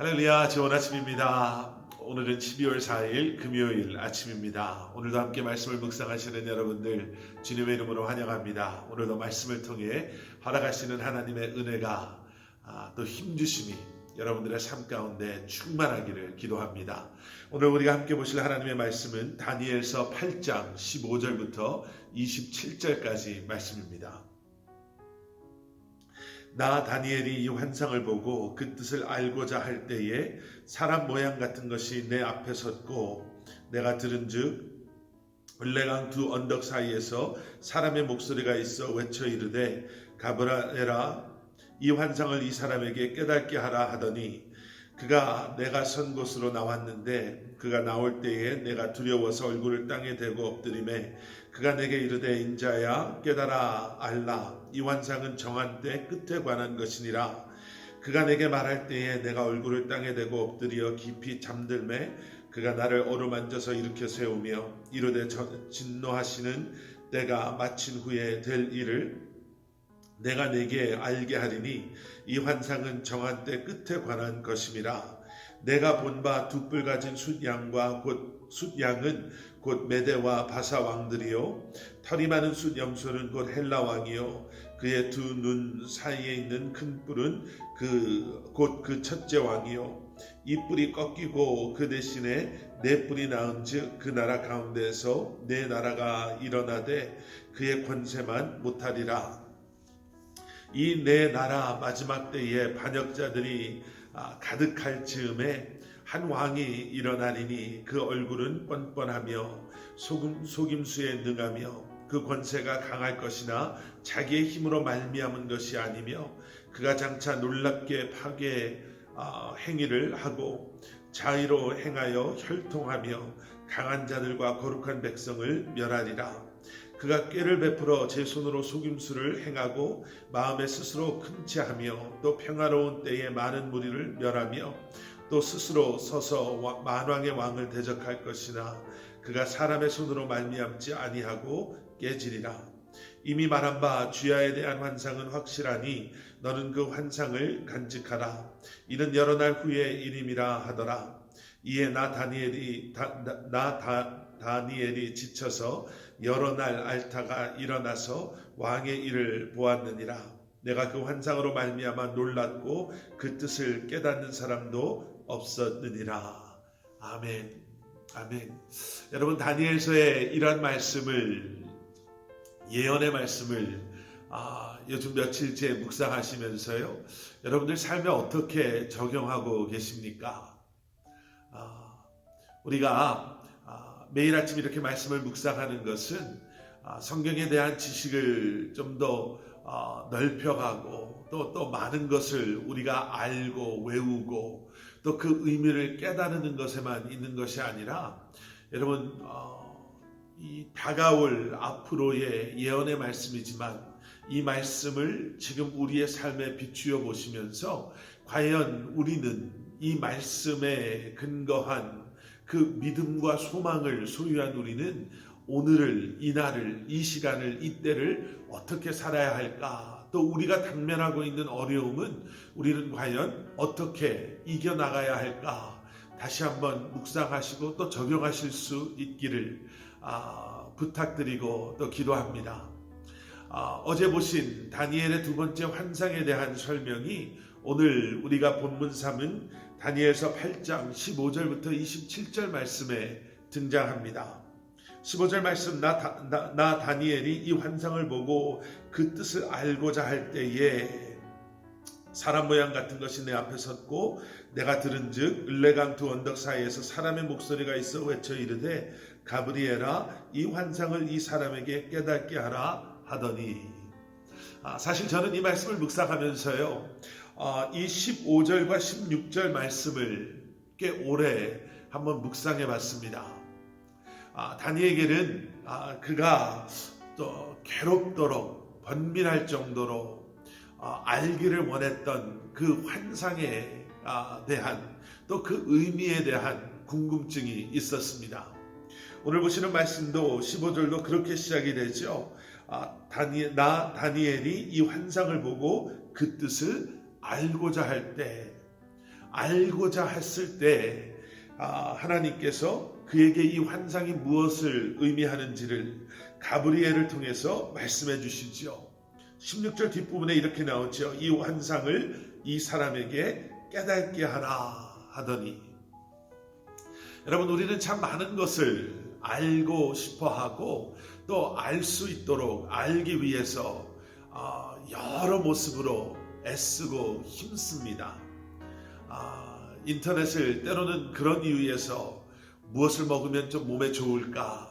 할렐루야, 좋은 아침입니다. 오늘은 12월 4일 금요일 아침입니다. 오늘도 함께 말씀을 묵상하시는 여러분들 주님의 이름으로 환영합니다. 오늘도 말씀을 통해 활약하시는 하나님의 은혜가 아, 또 힘주심이 여러분들의 삶 가운데 충만하기를 기도합니다. 오늘 우리가 함께 보실 하나님의 말씀은 다니엘서 8장 15절부터 27절까지 말씀입니다. 나 다니엘이 이 환상을 보고 그 뜻을 알고자 할 때에 사람 모양 같은 것이 내 앞에 섰고 내가 들은즉 을레강 두 언덕 사이에서 사람의 목소리가 있어 외쳐 이르되 가브라에라 이 환상을 이 사람에게 깨닫게 하라 하더니 그가 내가 선 곳으로 나왔는데 그가 나올 때에 내가 두려워서 얼굴을 땅에 대고 엎드림에 그가 내게 이르되 인자야 깨달아 알라. 이 환상은 정한 때 끝에 관한 것이니라. 그가 내게 말할 때에 내가 얼굴을 땅에 대고 엎드려 깊이 잠들매 그가 나를 어루만져서 일으켜 세우며 이르되 저- 진노하시는 때가 마친 후에 될 일을 내가 내게 알게 하리니 이 환상은 정한 때 끝에 관한 것임이라. 내가 본 바 두 뿔 가진 숫양과 곧 숫양은 곧 메대와 바사 왕들이요. 털이 많은 숫 염소는 곧 헬라 왕이요. 그의 두 눈 사이에 있는 큰 뿔은 그 곧 그 첫째 왕이요. 이 뿔이 꺾이고 그 대신에 네 뿔이 나은즉 그 나라 가운데에서 네 나라가 일어나되 그의 권세만 못하리라. 이 내 나라 마지막 때에 반역자들이 아, 가득할 즈음에 한 왕이 일어나리니 그 얼굴은 뻔뻔하며 속임, 속임수에 능하며 그 권세가 강할 것이나 자기의 힘으로 말미암은 것이 아니며 그가 장차 놀랍게 파괴 아, 행위를 하고 자의로 행하여 혈통하며 강한 자들과 거룩한 백성을 멸하리라. 그가 꾀를 베풀어 제 손으로 속임수를 행하고 마음에 스스로 큰 채하며 또 평화로운 때에 많은 무리를 멸하며 또 스스로 서서 와- 만왕의 왕을 대적할 것이나 그가 사람의 손으로 말미암지 아니하고 깨지리라. 이미 말한 바 주야에 대한 환상은 확실하니 너는 그 환상을 간직하라. 이는 여러 날 후의 일임이라 하더라. 이에 나 다니엘이 다, 나, 나 다, 다니엘이 지쳐서 여러 날 알타가 일어나서 왕의 일을 보았느니라. 내가 그 환상으로 말미암아 놀랐고 그 뜻을 깨닫는 사람도 없었느니라. 아멘. 아멘. 여러분 다니엘서의 이런 말씀을 예언의 말씀을 아, 요즘 며칠째 묵상하시면서요. 여러분들 삶에 어떻게 적용하고 계십니까? 아, 우리가 아, 매일 아침 이렇게 말씀을 묵상하는 것은 아, 성경에 대한 지식을 좀더 넓혀가고 또, 또 많은 것을 우리가 알고 외우고 또 그 의미를 깨달는 것에만 있는 것이 아니라 여러분 어, 이 다가올 앞으로의 예언의 말씀이지만 이 말씀을 지금 우리의 삶에 비추어 보시면서 과연 우리는 이 말씀에 근거한 그 믿음과 소망을 소유한 우리는 오늘을, 이날을, 이 시간을, 이때를 어떻게 살아야 할까? 또 우리가 당면하고 있는 어려움은 우리는 과연 어떻게 이겨나가야 할까? 다시 한번 묵상하시고 또 적용하실 수 있기를 아, 부탁드리고 또 기도합니다. 아, 어제 보신 다니엘의 두 번째 환상에 대한 설명이 오늘 우리가 본문 3은 다니엘서 8장 15절부터 27절 말씀에 등장합니다. 15절 말씀 나, 다- 나, 나 다니엘이 이 환상을 보고 그 뜻을 알고자 할 때에 사람 모양 같은 것이 내 앞에 섰고 내가 들은즉 을레강 두 언덕 사이에서 사람의 목소리가 있어 외쳐 이르되 가브리엘아 이 환상을 이 사람에게 깨닫게 하라 하더니 아, 사실 저는 이 말씀을 묵상하면서요 아, 이 15절과 16절 말씀을 꽤 오래 한번 묵상해 봤습니다. 아, 다니엘에게는 아, 그가 또 괴롭도록 번민할 정도로 아, 알기를 원했던 그 환상에 아, 대한 또 그 의미에 대한 궁금증이 있었습니다. 오늘 보시는 말씀도 15절도 그렇게 시작이 되죠. 아, 다니, 나 다니엘이 이 환상을 보고 그 뜻을 알고자 할 때 알고자 했을 때 아, 하나님께서 그에게 이 환상이 무엇을 의미하는지를 가브리엘을 통해서 말씀해 주시지요. 16절 뒷부분에 이렇게 나오죠. 이 환상을 이 사람에게 깨닫게 하라 하더니 여러분 우리는 참 많은 것을 알고 싶어 하고 또 알 수 있도록 알기 위해서 어, 여러 모습으로 애쓰고 힘씁니다. 아, 인터넷을 때로는 그런 이유에서 무엇을 먹으면 좀 몸에 좋을까?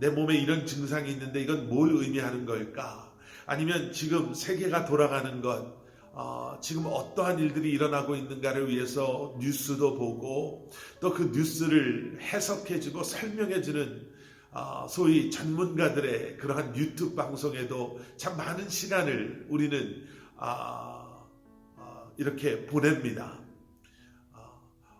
내 몸에 이런 증상이 있는데 이건 뭘 의미하는 걸까? 아니면 지금 세계가 돌아가는 것, 어, 지금 어떠한 일들이 일어나고 있는가를 위해서 뉴스도 보고 또 그 뉴스를 해석해주고 설명해주는 어, 소위 전문가들의 그러한 유튜브 방송에도 참 많은 시간을 우리는 어, 어, 이렇게 보냅니다.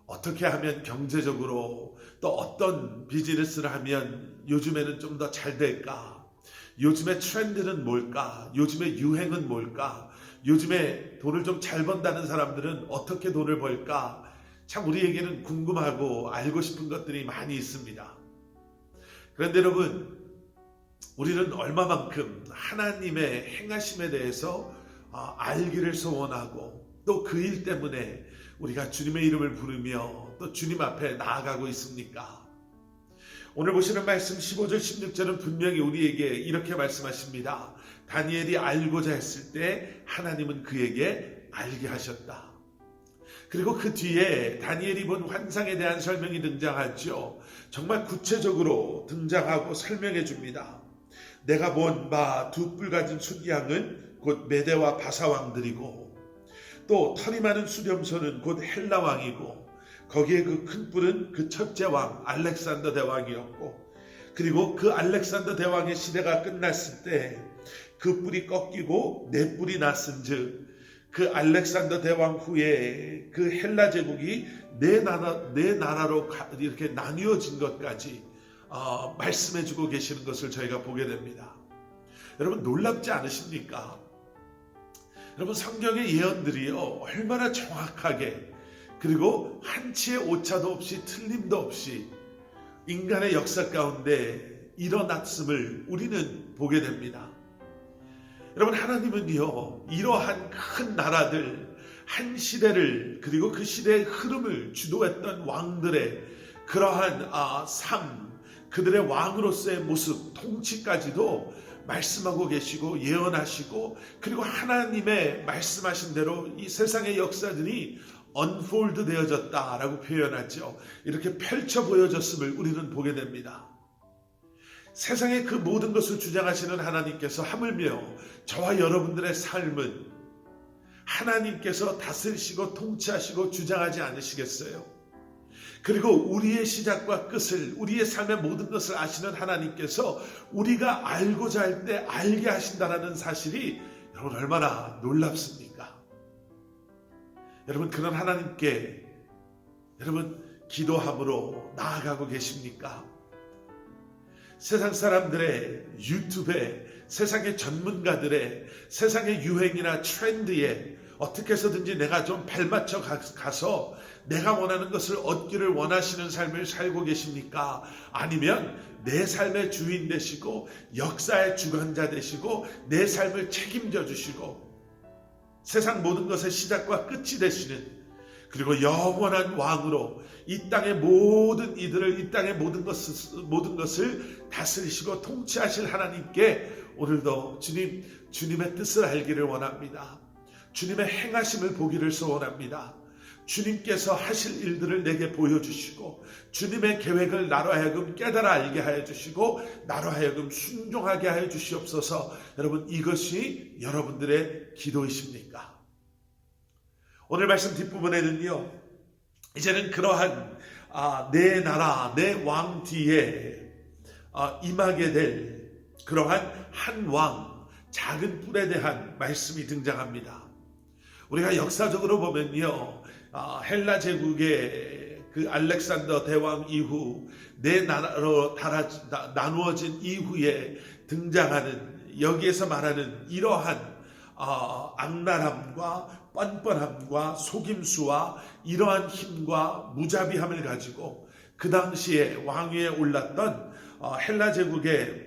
어, 어떻게 하면 경제적으로 또 어떤 비즈니스를 하면 요즘에는 좀 더 잘 될까? 요즘의 트렌드는 뭘까? 요즘의 유행은 뭘까? 요즘에 돈을 좀 잘 번다는 사람들은 어떻게 돈을 벌까? 참 우리에게는 궁금하고 알고 싶은 것들이 많이 있습니다. 그런데 여러분, 우리는 얼마만큼 하나님의 행하심에 대해서 어, 알기를 소원하고 또 그 일 때문에 우리가 주님의 이름을 부르며 또 주님 앞에 나아가고 있습니까? 오늘 보시는 말씀 15절 16절은 분명히 우리에게 이렇게 말씀하십니다. 다니엘이 알고자 했을 때 하나님은 그에게 알게 하셨다. 그리고 그 뒤에 다니엘이 본 환상에 대한 설명이 등장하죠. 정말 구체적으로 등장하고 설명해 줍니다. 내가 본 바 두 뿔 가진 순양은 곧 메대와 바사 왕들이고 또 털이 많은 수렴소는 곧 헬라 왕이고 거기에 그 큰 뿔은 그 첫째 왕 알렉산더 대왕이었고 그리고 그 알렉산더 대왕의 시대가 끝났을 때 그 뿔이 꺾이고 네 뿔이 났은즉 그 알렉산더 대왕 후에 그 헬라 제국이 네 나라 네 나라로 이렇게 나뉘어진 것까지 어, 말씀해주고 계시는 것을 저희가 보게 됩니다. 여러분 놀랍지 않으십니까? 여러분 성경의 예언들이요 얼마나 정확하게 그리고 한치의 오차도 없이 틀림도 없이 인간의 역사 가운데 일어났음을 우리는 보게 됩니다. 여러분 하나님은요 이러한 큰 나라들 한 시대를 그리고 그 시대의 흐름을 주도했던 왕들의 그러한 아, 삶 그들의 왕으로서의 모습 통치까지도 말씀하고 계시고 예언하시고 그리고 하나님의 말씀하신 대로 이 세상의 역사들이 언폴드 되어졌다라고 표현하죠. 이렇게 펼쳐 보여졌음을 우리는 보게 됩니다. 세상의 그 모든 것을 주장하시는 하나님께서 하물며 저와 여러분들의 삶은 하나님께서 다스리시고 통치하시고 주장하지 않으시겠어요? 그리고 우리의 시작과 끝을 우리의 삶의 모든 것을 아시는 하나님께서 우리가 알고자 할 때 알게 하신다라는 사실이 여러분 얼마나 놀랍습니까? 여러분 그런 하나님께 여러분 기도함으로 나아가고 계십니까? 세상 사람들의 유튜브에 세상의 전문가들의 세상의 유행이나 트렌드에 어떻게 해서든지 내가 좀 발맞춰 가서 내가 원하는 것을 얻기를 원하시는 삶을 살고 계십니까? 아니면 내 삶의 주인 되시고 역사의 주관자 되시고 내 삶을 책임져 주시고 세상 모든 것의 시작과 끝이 되시는 그리고 영원한 왕으로 이 땅의 모든 이들을 이 땅의 모든 것을 모든 것을 다스리시고 통치하실 하나님께 오늘도 주님 주님의 뜻을 알기를 원합니다. 주님의 행하심을 보기를 소원합니다. 주님께서 하실 일들을 내게 보여주시고 주님의 계획을 나로 하여금 깨달아 알게 하여 주시고 나로 하여금 순종하게 하여 주시옵소서 여러분 이것이 여러분들의 기도이십니까? 오늘 말씀 뒷부분에는요 이제는 그러한 아, 내 나라 내 왕 뒤에 아, 임하게 될 그러한 한 왕 작은 뿔에 대한 말씀이 등장합니다. 우리가 역사적으로 보면요 아, 헬라 제국의 그 알렉산더 대왕 이후 네 나라로 나누어진 이후에 등장하는 여기에서 말하는 이러한 어, 악랄함과 뻔뻔함과 속임수와 이러한 힘과 무자비함을 가지고 그 당시에 왕위에 올랐던 어, 헬라 제국의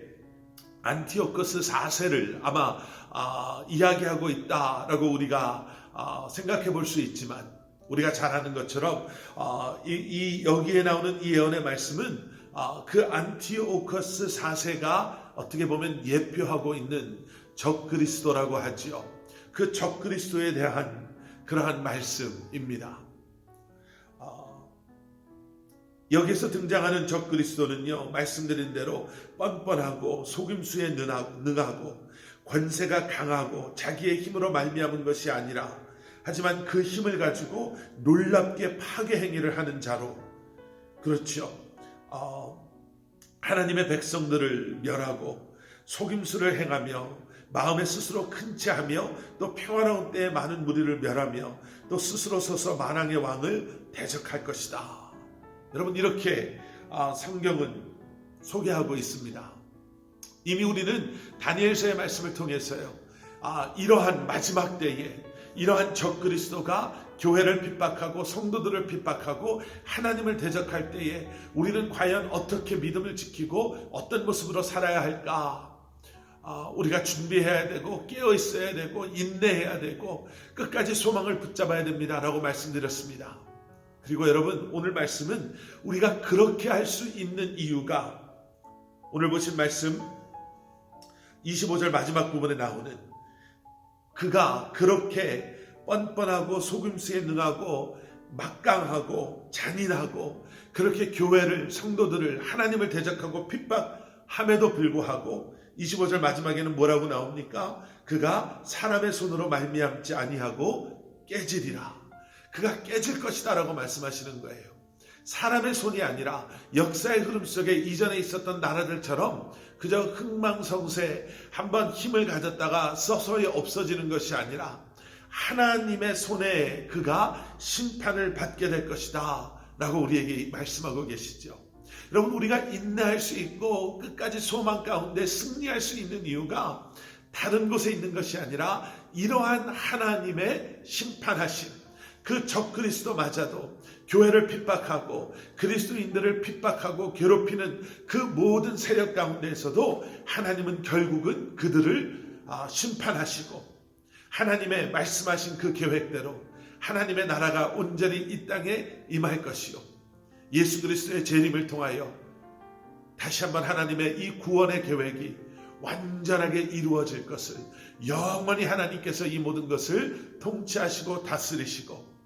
안티오커스 4세를 아마 아, 이야기하고 있다라고 우리가 아, 생각해 볼 수 있지만 우리가 잘 아는 것처럼 아, 이, 이 여기에 나오는 이 예언의 말씀은 아, 그 안티오커스 4세가 어떻게 보면 예표하고 있는 적그리스도라고 하지요. 그 적그리스도에 대한 그러한 말씀입니다. 어, 여기서 등장하는 적그리스도는요, 말씀드린 대로 뻔뻔하고 속임수에 능하- 능하고 권세가 강하고 자기의 힘으로 말미암은 것이 아니라 하지만 그 힘을 가지고 놀랍게 파괴 행위를 하는 자로 그렇죠. 어, 하나님의 백성들을 멸하고 속임수를 행하며 마음에 스스로 큰 채하며 또 평화로운 때에 많은 무리를 멸하며 또 스스로 서서 만왕의 왕을 대적할 것이다. 여러분 이렇게 아, 성경은 소개하고 있습니다. 이미 우리는 다니엘서의 말씀을 통해서요. 아, 이러한 마지막 때에 이러한 적그리스도가 교회를 핍박하고 성도들을 핍박하고 하나님을 대적할 때에 우리는 과연 어떻게 믿음을 지키고 어떤 모습으로 살아야 할까? 아, 우리가 준비해야 되고 깨어 있어야 되고 인내해야 되고 끝까지 소망을 붙잡아야 됩니다라고 말씀드렸습니다. 그리고 여러분 오늘 말씀은 우리가 그렇게 할 수 있는 이유가 오늘 보신 말씀 25절 마지막 부분에 나오는 그가 그렇게 뻔뻔하고 속임수에 능하고 막강하고 잔인하고 그렇게 교회를 성도들을 하나님을 대적하고 핍박함에도 불구하고 25절 마지막에는 뭐라고 나옵니까? 그가 사람의 손으로 말미암지 아니하고 깨지리라. 그가 깨질 것이다라고 말씀하시는 거예요. 사람의 손이 아니라 역사의 흐름 속에 이전에 있었던 나라들처럼 그저 흥망성쇠 한번 힘을 가졌다가 서서히 없어지는 것이 아니라 하나님의 손에 그가 심판을 받게 될 것이다 라고 우리에게 말씀하고 계시죠. 여러분 우리가 인내할 수 있고 끝까지 소망 가운데 승리할 수 있는 이유가 다른 곳에 있는 것이 아니라 이러한 하나님의 심판하심 그 적그리스도마저도 교회를 핍박하고 그리스도인들을 핍박하고 괴롭히는 그 모든 세력 가운데에서도 하나님은 결국은 그들을 아, 심판하시고 하나님의 말씀하신 그 계획대로 하나님의 나라가 온전히 이 땅에 임할 것이요. 예수 그리스도의 재림을 통하여 다시 한번 하나님의 이 구원의 계획이 완전하게 이루어질 것을 영원히 하나님께서 이 모든 것을 통치하시고 다스리시고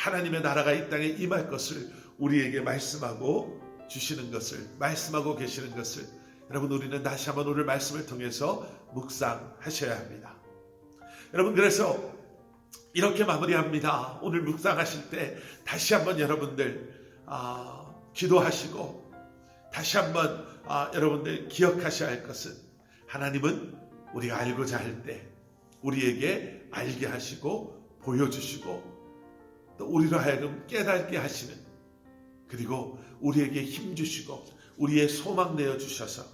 하나님의 나라가 이 땅에 임할 것을 우리에게 말씀하고 주시는 것을 말씀하고 계시는 것을 여러분 우리는 다시 한번 오늘 말씀을 통해서 묵상하셔야 합니다. 여러분 그래서 이렇게 마무리합니다. 오늘 묵상하실 때 다시 한번 여러분들 아, 기도하시고 다시 한번 아, 여러분들 기억하셔야 할 것은 하나님은 우리가 알고자 할 때 우리에게 알게 하시고 보여주시고 또 우리로 하여금 깨닫게 하시는 그리고 우리에게 힘 주시고 우리의 소망 내어 주셔서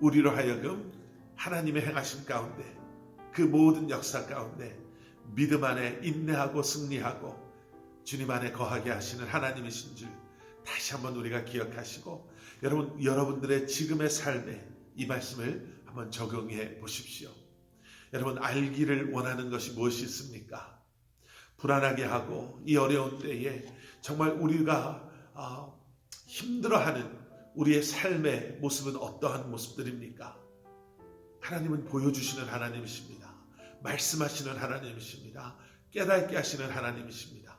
우리로 하여금 하나님의 행하신 가운데 그 모든 역사 가운데 믿음 안에 인내하고 승리하고 주님 안에 거하게 하시는 하나님이신 줄 다시 한번 우리가 기억하시고 여러분 여러분들의 지금의 삶에 이 말씀을 한번 적용해 보십시오. 여러분 알기를 원하는 것이 무엇이 있습니까? 불안하게 하고 이 어려운 때에 정말 우리가 아, 힘들어하는 우리의 삶의 모습은 어떠한 모습들입니까? 하나님은 보여주시는 하나님이십니다. 말씀하시는 하나님이십니다. 깨닫게 하시는 하나님이십니다.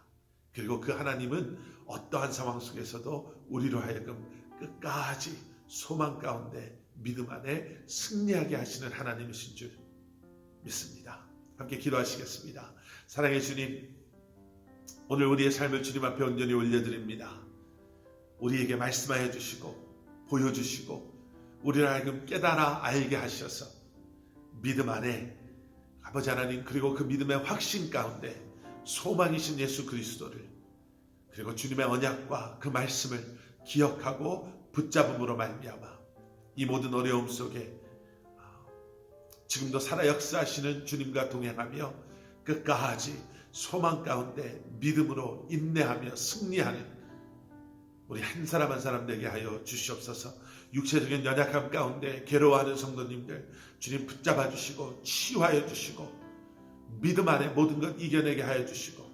그리고 그 하나님은 어떠한 상황 속에서도 우리로 하여금 끝까지 소망 가운데 믿음 안에 승리하게 하시는 하나님이신 줄 믿습니다. 함께 기도하시겠습니다. 사랑의 주님, 오늘 우리의 삶을 주님 앞에 온전히 올려드립니다. 우리에게 말씀하여 주시고 보여주시고 우리를 하여금 깨달아 알게 하셔서 믿음 안에 아버지 하나님 그리고 그 믿음의 확신 가운데 소망이신 예수 그리스도를 그리고 주님의 언약과 그 말씀을 기억하고 붙잡음으로 말미암아 이 모든 어려움 속에 지금도 살아 역사하시는 주님과 동행하며 끝까지 소망 가운데 믿음으로 인내하며 승리하는 우리 한 사람 한 사람 되게 하여 주시옵소서. 육체적인 연약함 가운데 괴로워하는 성도님들 주님 붙잡아 주시고 치유하여 주시고 믿음 안에 모든 것 이겨내게 하여 주시고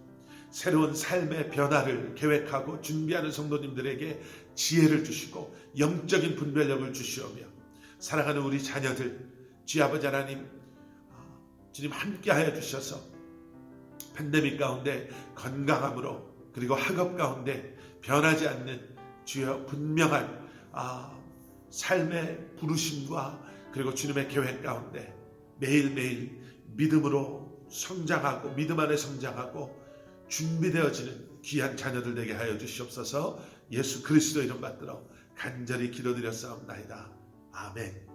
새로운 삶의 변화를 계획하고 준비하는 성도님들에게 지혜를 주시고 영적인 분별력을 주시오며 사랑하는 우리 자녀들 주의 아버지 하나님 주님 함께 하여 주셔서 팬데믹 가운데 건강함으로 그리고 학업 가운데 변하지 않는 주여 분명한 아, 삶의 부르심과 그리고 주님의 계획 가운데 매일매일 믿음으로 성장하고 믿음 안에 성장하고 준비되어지는 귀한 자녀들 되게 하여 주시옵소서 예수 그리스도 이름 받들어 간절히 기도드렸사옵나이다. 아멘.